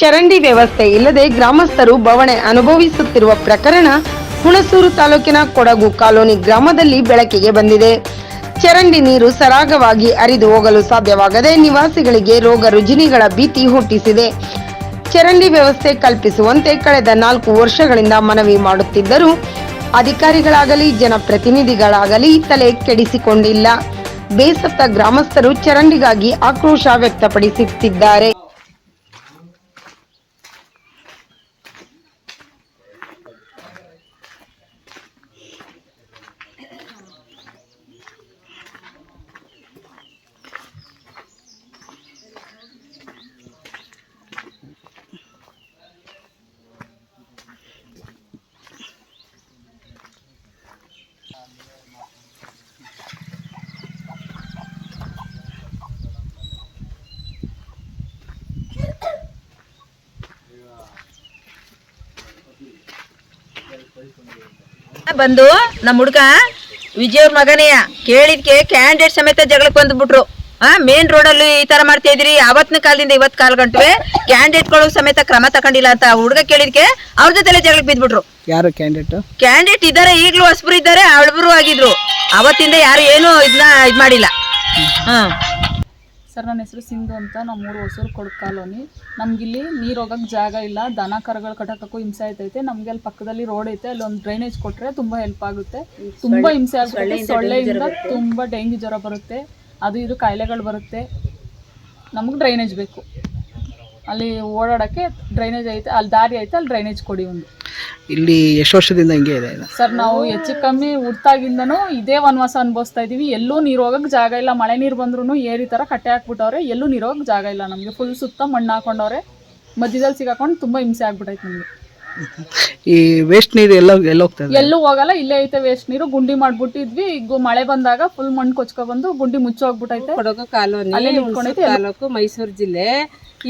ಚರಂಡಿ ವ್ಯವಸ್ಥೆ ಇಲ್ಲದೆ ಗ್ರಾಮಸ್ಥರು ಬವಣೆ ಅನುಭವಿಸುತ್ತಿರುವ ಪ್ರಕರಣ ಹುಣಸೂರು ತಾಲೂಕಿನ ಕೊಡಗು ಕಾಲೋನಿ ಗ್ರಾಮದಲ್ಲಿ ಬೆಳಕಿಗೆ ಬಂದಿದೆ. ಚರಂಡಿ ನೀರು ಸರಾಗವಾಗಿ ಹರಿದು ಹೋಗಲು ಸಾಧ್ಯವಾಗದೆ ನಿವಾಸಿಗಳಿಗೆ ರೋಗ ರುಜಿನಿಗಳ ಭೀತಿ ಹುಟ್ಟಿಸಿದೆ. ಚರಂಡಿ ವ್ಯವಸ್ಥೆ ಕಲ್ಪಿಸುವಂತೆ ಕಳೆದ ನಾಲ್ಕು ವರ್ಷಗಳಿಂದ ಮನವಿ ಮಾಡುತ್ತಿದ್ದರೂ ಅಧಿಕಾರಿಗಳಾಗಲಿ, ಜನಪ್ರತಿನಿಧಿಗಳಾಗಲಿ ತಲೆ ಕೆಡಿಸಿಕೊಂಡಿಲ್ಲ. ಬೇಸತ್ತ ಗ್ರಾಮಸ್ಥರು ಚರಂಡಿಗಾಗಿ ಆಕ್ರೋಶ ವ್ಯಕ್ತಪಡಿಸುತ್ತಿದ್ದಾರೆ. ಬಂದು ನಮ್ಮ ಹುಡ್ಗ ವಿಜಯವ್ರ ಮಗನೇ ಕೇಳಿದ್ಕೆ ಕ್ಯಾಂಡಿಡೇಟ್ ಸಮೇತ ಜಗಳಕ್ಕೆ ಬಂದ್ಬಿಟ್ರು. ಆ ಮೇನ್ ಅಲ್ಲಿ ಈ ತರ ಮಾಡ್ತಾ ಇದ್ರಿ ಅವತ್ತಿನ ಕಾಲದಿಂದ ಇವತ್ ಕಾಲ ಗಂಟುವೆ ಕ್ಯಾಂಡಿಡೇಟ್ಗಳು ಸಮೇತ ಕ್ರಮ ತಕೊಂಡಿಲ್ಲ ಅಂತ ಹುಡ್ಗ ಕೇಳಿದ್ಕೆ ಅವ್ರ ಜೊತೆಲೆ ಜಗಳಕ್ಕೆ ಬಿದ್ಬಿಟ್ರು. ಯಾರು ಕ್ಯಾಂಡಿಡೇಟ್ ಕ್ಯಾಂಡಿಡೇಟ್ ಇದ್ದಾರೆ ಈಗಲೂ ಹೊಸಬ್ರು ಇದ್ದಾರೆ ಅವಳಬ್ರು ಆಗಿದ್ರು. ಅವತ್ತಿಂದ ಯಾರು ಏನು ಇದನ್ನ ಇದ್ ಮಾಡಿಲ್ಲ. ಹ್ಮ್. ಸರ್ ನನ್ನ ಹೆಸರು ಸಿಂಧು ಅಂತ. ನಮ್ಮ ಊರು ಹೊಸೂರು ಕೊಡ್ ಕಾಲೋನಿ. ನಮ್ಗಿಲ್ಲಿ ನೀರು ಹೋಗೋಕ್ಕೆ ಜಾಗ ಇಲ್ಲ. ದನ ಕರಗಳು ಕಟ್ಟಕ್ಕೂ ಹಿಂಸೆ ಆಯ್ತೈತೆ. ನಮ್ಗೆ ಅಲ್ಲಿ ಪಕ್ಕದಲ್ಲಿ ರೋಡ್ ಐತೆ. ಅಲ್ಲಿ ಒಂದು ಡ್ರೈನೇಜ್ ಕೊಟ್ರೆ ತುಂಬಾ ಹೆಲ್ಪ್ ಆಗುತ್ತೆ. ತುಂಬಾ ಹಿಂಸೆ ಆಗುತ್ತೆ. ಸೊಳ್ಳೆಯಿಂದ ತುಂಬಾ ಡೆಂಗ್ಯೂ ಜ್ವರ ಬರುತ್ತೆ. ಅದು ಇದು ಕಾಯಿಲೆಗಳು ಬರುತ್ತೆ. ನಮಗೆ ಡ್ರೈನೇಜ್ ಬೇಕು. ಅಲ್ಲಿ ಓಡಾಡಕ್ಕೆ ಡ್ರೈನೇಜ್ ಐತೆ. ಅಲ್ಲಿ ದಾರಿ ಐತೆ. ಅಲ್ಲಿ ಡ್ರೈನೇಜ್ ಕೊಡಿ ಒಂದು. ಇಲ್ಲಿ ಎಷ್ಟು ವರ್ಷದಿಂದ ಹಿಂಗೆ ಇದೆ ಸರ್, ನಾವು ಹೆಚ್ಚು ಕಮ್ಮಿ ಹುಟ್ಟಾಗಿಂದನೂ ಇದೇ ವನವಾಸ ಅನುಭವಿಸ್ತಾ ಇದೀವಿ ಎಲ್ಲೂ ನೀರು ಹೋಗಕ್ಕೆ ಜಾಗ ಇಲ್ಲ. ಮಳೆ ನೀರು ಬಂದ್ರೂ ಏರಿ ಥರ ಕಟ್ಟೆ ಹಾಕ್ಬಿಟ್ಟವ್ರೆ. ಎಲ್ಲೂ ನೀರು ಹೋಗಕ್ಕೆ ಜಾಗ ಇಲ್ಲ ನಮಗೆ. ಫುಲ್ ಸುತ್ತ ಮಣ್ಣು ಹಾಕೊಂಡವ್ರೆ. ಮಧ್ಯದಲ್ಲಿ ಸಿಗಾಕೊಂಡು ತುಂಬ ಹಿಂಸೆ ಆಗ್ಬಿಟ್ಟೈತೆ ನಮಗೆ. ಈ ವೇಸ್ಟ್ ನೀರು ಎಲ್ಲ ಎಲ್ಲ ಹೋಗ್ತದೆ ಎಲ್ಲೂ ಹೋಗಲ್ಲ ಇಲ್ಲೇ ಐತೆ ವೇಸ್ಟ್ ನೀರು. ಗುಂಡಿ ಮಾಡ್ಬಿಟ್ಟಿದ್ವಿ. ಈಗ ಮಳೆ ಬಂದಾಗ ಫುಲ್ ಮಣ್ಣು ಕೊಚ್ಕೊಬಂದು ಗುಂಡಿ ಮುಚ್ಚೋಗ್ಬಿಟ್ಟೈತೆ. ಕೊಡಗು ಕಾಲೋನಿ ಹುಣಸೂರು ತಾಲೂಕು ಮೈಸೂರು ಜಿಲ್ಲೆ.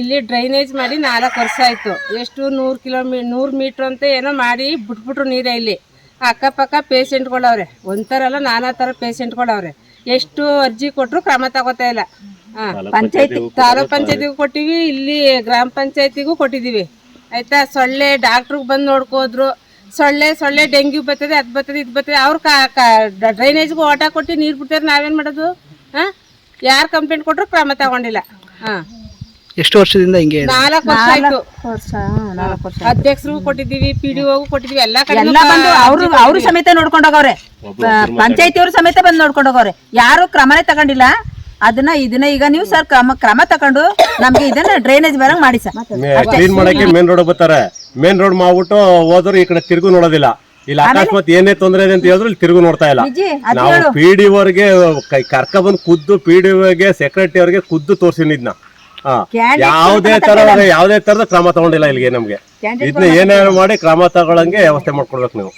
ಇಲ್ಲಿ ಡ್ರೈನೇಜ್ ಮಾಡಿ ನಾಲ್ಕು ವರ್ಷ ಆಯ್ತು. ಎಷ್ಟು ನೂರು ಕಿಲೋಮೀ ನೂರು ಮೀಟ್ರ್ ಅಂತ ಏನೋ ಮಾಡಿ ಬಿಟ್ಬಿಟ್ರು ನೀರೇ ಇಲ್ಲಿ. ಅಕ್ಕಪಕ್ಕ ಪೇಷಂಟ್ಗಳವ್ರೆ. ಒಂಥರಲ್ಲ ನಾನಾ ಥರ ಪೇಷಂಟ್ಗಳವ್ರೆ. ಎಷ್ಟು ಅರ್ಜಿ ಕೊಟ್ಟರು ಕ್ರಮ ತಗೋತಾ ಇಲ್ಲ. ಪಂಚಾಯತಿ ತಾಲೂಕ್ ಪಂಚಾಯತಿಗೂ ಕೊಟ್ಟಿವಿ ಇಲ್ಲಿ ಗ್ರಾಮ ಪಂಚಾಯತಿಗೂ ಕೊಟ್ಟಿದ್ದೀವಿ. ಆಯ್ತಾ? ಸೊಳ್ಳೆ ಡಾಕ್ಟ್ರಿಗೆ ಬಂದು ನೋಡ್ಕೋದ್ರು. ಸೊಳ್ಳೆ ಸೊಳ್ಳೆ ಡೆಂಗ್ಯೂ ಬರ್ತದೆ ಅದು ಬರ್ತದೆ ಇದು ಬರ್ತದೆ. ಅವ್ರು ಡ್ರೈನೇಜ್ಗೂ ಓಟ ಕೊಟ್ಟು ನೀರು ಬಿಡ್ತಾರೆ ನಾವೇನು ಮಾಡೋದು? ಹಾಂ? ಯಾರು ಕಂಪ್ಲೇಂಟ್ ಕೊಟ್ಟರು ಕ್ರಮ ತಗೊಂಡಿಲ್ಲ. ಹಾಂ. ಎಷ್ಟು ವರ್ಷದಿಂದ ಹಿಂಗೆ ನಾಲ್ಕು ವರ್ಷ ಆಯ್ತು. ಅಧ್ಯಕ್ಷರಿಗೂ ಕೊಟ್ಟಿದ್ದೀವಿ ಪಿ ಡಿ ಕೊಟ್ಟಿದ್ದೀವಿ ಎಲ್ಲಾ ಕಡೆ ಎಲ್ಲ ಬಂದು ಅವರು ಅವ್ರು ಸಮೇತ ನೋಡ್ಕೊಂಡು ಹೋಗವ್ರೆ. ಪಂಚಾಯತಿ ಅವರು ಸಮೇತ ಬಂದು ನೋಡ್ಕೊಂಡು ಹೋಗವ್ರೆ. ಯಾರು ಕ್ರಮನೇ ತಗೊಂಡಿಲ್ಲ. ಅದನ್ನ ಇದನ್ನ ಈಗ ನೀವು ಸರ್ ಕ್ರಮ ಕ್ರಮ ತಕೊಂಡು ನಮ್ಗೆ ಇದನ್ನ ಡ್ರೈನೇಜ್ ಬರಂಗ್ ಮಾಡಿ ಸರ್. ಕ್ಲೀನ್ ಮಾಡಕ್ಕೆ ಮೇನ್ ರೋಡ್ ಬರ್ತಾರೆ. ಮೇನ್ ರೋಡ್ ಮಾಡ್ಬಿಟ್ಟು ಹೋದ್ರು ಈ ಕಡೆ ತಿರುಗು ನೋಡೋದಿಲ್ಲ. ಇಲ್ಲಿ ಅಕಸ್ಮಾತ್ ಏನೇ ತೊಂದರೆ ಇದೆ ಅಂತ ಹೇಳಿದ್ರು ಇಲ್ಲಿ ತಿರುಗು ನೋಡ್ತಾ ಇಲ್ಲ. ನಾವು ಪಿ ಡಿ ಅವ್ರಿಗೆ ಕರ್ಕ ಬಂದು ಖುದ್ದು ಪಿ ಡಿ ಗೆ ಸೆಕ್ರೆಟರಿ ಅವ್ರಿಗೆ ಖುದ್ದು ತೋರಿಸಿನ ಇದನ್ನ ಹಾ ಯಾವುದೇ ತರ ಯಾವುದೇ ತರದ ಕ್ರಮ ತಗೊಂಡಿಲ್ಲ ಇಲ್ಲಿಗೆ ನಮ್ಗೆ. ಇದನ್ನ ಏನೇನು ಮಾಡಿ ಕ್ರಮ ತಗೊಳಂಗೆ ವ್ಯವಸ್ಥೆ ಮಾಡ್ಕೊಡ್ಬೇಕು ನೀವು.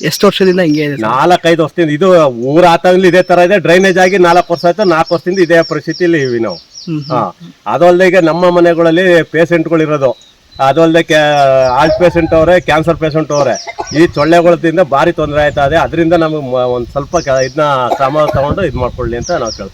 ಎಷ್ಟು ವರ್ಷದಿಂದ ಹಿಂಗೆ ಇದೆ ಸರ್? ನಾಲ್ಕೈದು ವರ್ಷದಿಂದ ಇದು ಊರ ಆತಂಗ್ಲಿ ಇದೇ ತರ ಇದೆ ಡ್ರೈನೇಜ್ ಆಗಿ ನಾಲ್ಕು ವರ್ಷ ಆಯ್ತು ನಾಲ್ಕು ವರ್ಷದಿಂದ ಇದೇ ಪರಿಸ್ಥಿತಿಯಲ್ಲಿ ಇವಿ ನಾವು. ಹ್ಮ್ ಹಾ ಅದಲ್ಲದೆ ಈಗ ನಮ್ಮ ಮನೆಗಳಲ್ಲಿ ಪೇಷಂಟ್ಗಳು ಇರೋದು ಅದಲ್ಲದೆ ಹಾರ್ಟ್ ಪೇಷಂಟ್ ಅವರೇ ಕ್ಯಾನ್ಸರ್ ಪೇಷಂಟ್ ಅವರೇ ಈ ಸೊಳ್ಳೆಗಳಿಂದ ಭಾರಿ ತೊಂದರೆ ಆಯ್ತಾ ಇದೆ. ಅದರಿಂದ ನಮಗೆ ಒಂದು ಸ್ವಲ್ಪ ಇದನ್ನ ಕ್ರಮ ತಗೊಂಡು ಇದು ಮಾಡ್ಕೊಳ್ಳಿ ಅಂತ ನಾವು ಕೇಳ್ತೀವಿ.